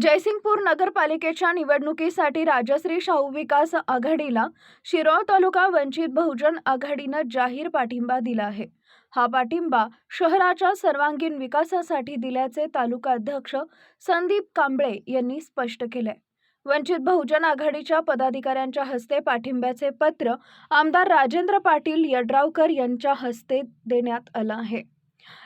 जयसिंगपूर नगरपालिकेच्या निवडणुकीसाठी राजश्री शाहू विकास आघाडीला शिरोळ तालुका वंचित बहुजन आघाडीनं जाहीर पाठिंबा दिला आहे. हा पाठिंबा शहराच्या सर्वांगीण विकासासाठी दिल्याचे तालुका अध्यक्ष संदीप कांबळे यांनी स्पष्ट केले वंचित बहुजन आघाडीच्या पदाधिकाऱ्यांच्या हस्ते पाठिंब्याचे पत्र आमदार राजेंद्र पाटील यड्रावकर यांच्या हस्ते देण्यात आलं आहे.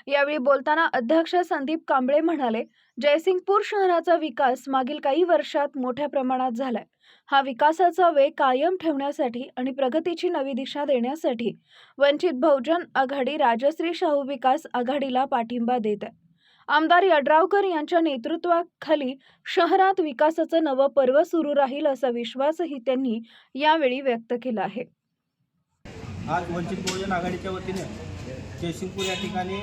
यावेळी बोलताना अध्यक्ष संदीप कांबळे म्हणाले जयसिंगपूर शहराचा विकास मागील काही वर्षात मोठ्या प्रमाणात झालाय. हा विकासाचा वेग कायम ठेवण्यासाठी आणि प्रगतीची नवी दिशा देण्यासाठी वंचित बहुजन आघाडी राजश्री शाहू विकास आघाडीला पाठिंबा देत आहे. आमदार यड्रावकर यांच्या नेतृत्वाखाली शहरात विकासाचं नवं पर्व सुरू राहील असा विश्वासही त्यांनी यावेळी व्यक्त केला आहे. आज वंचित बहुजन आघाडीच्या वतीने जयसिंगपूर या ठिकाणी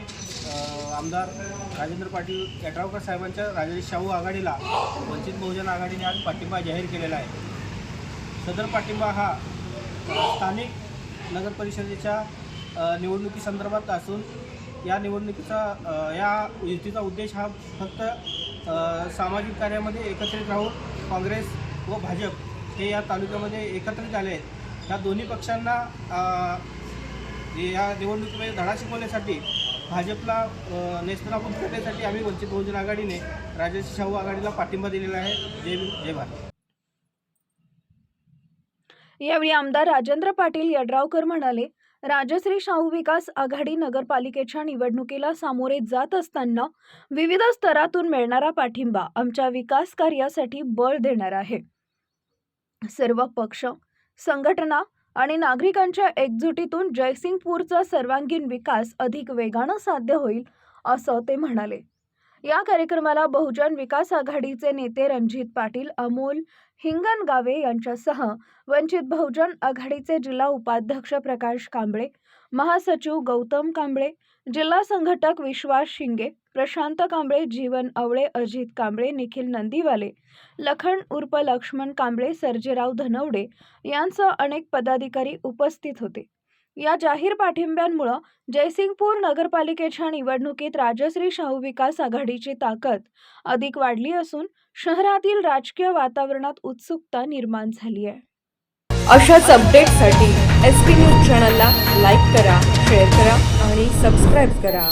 आमदार राजेंद्र पाटील यड्रावकर साहेबांच्या राजेश शाहू आघाडीला वंचित बहुजन आघाडीने आज पाठिंबा जाहीर केलेला आहे. सदर पाठिंबा हा स्थानिक नगर परिषदेच्या निवडणुकीसंदर्भात असून या निवडणुकीचा या युतीचा उद्देश हा फक्त सामाजिक कार्यामध्ये एकत्रित राहून काँग्रेस व भाजप हे या तालुक्यामध्ये एकत्रित आले आहेत. ह्या दोन्ही पक्षांना अ, या निवडणुकीमध्ये धडा शिकवण्यासाठी भाजपला नेस्तनाबूत करण्यासाठी आम्ही वंचित बहुजन आघाडीने राजेश शाहू आघाडीला पाठिंबा दिलेला आहे. जय जय भारत. यावेळी आमदार राजेंद्र पाटील यड्रावकर म्हणाले राजश्री शाहू विकास आघाडी नगरपालिकेच्या निवडणुकीला सामोरे जात असताना विविध स्तरातून मिळणारा पाठिंबा आमच्या विकास कार्यासाठी बळ देणार आहे. सर्व पक्ष संघटना आणि नागरिकांच्या एकजुटीतून जयसिंगपूरचा सर्वांगीण विकास अधिक वेगानं साध्य होईल असं ते म्हणाले. या कार्यक्रमाला बहुजन विकास आघाडीचे नेते रणजित पाटील अमोल हिंगणगावे यांच्यासह वंचित बहुजन आघाडीचे जिल्हा उपाध्यक्ष प्रकाश कांबळे महासचिव गौतम कांबळे जिल्हा संघटक विश्वास शिंगे प्रशांत कांबळे जीवन आवळे अजित कांबळे निखिल नंदीवाले लखन उर्फ लक्ष्मण कांबळे सर्जेराव धनवडे यांसह अनेक पदाधिकारी उपस्थित होते. या जाहीर पाठिंब्यांमुळं जयसिंगपूर नगरपालिकेच्या निवडणुकीत राजश्री शाहू विकास आघाडीची ताकद अधिक वाढली असून शहरातील राजकीय वातावरणात उत्सुकता निर्माण झाली आहे. अशाच अपडेटसाठी एस पी न्यूज चॅनलला लाईक करा शेअर करा आणि सबस्क्राईब करा.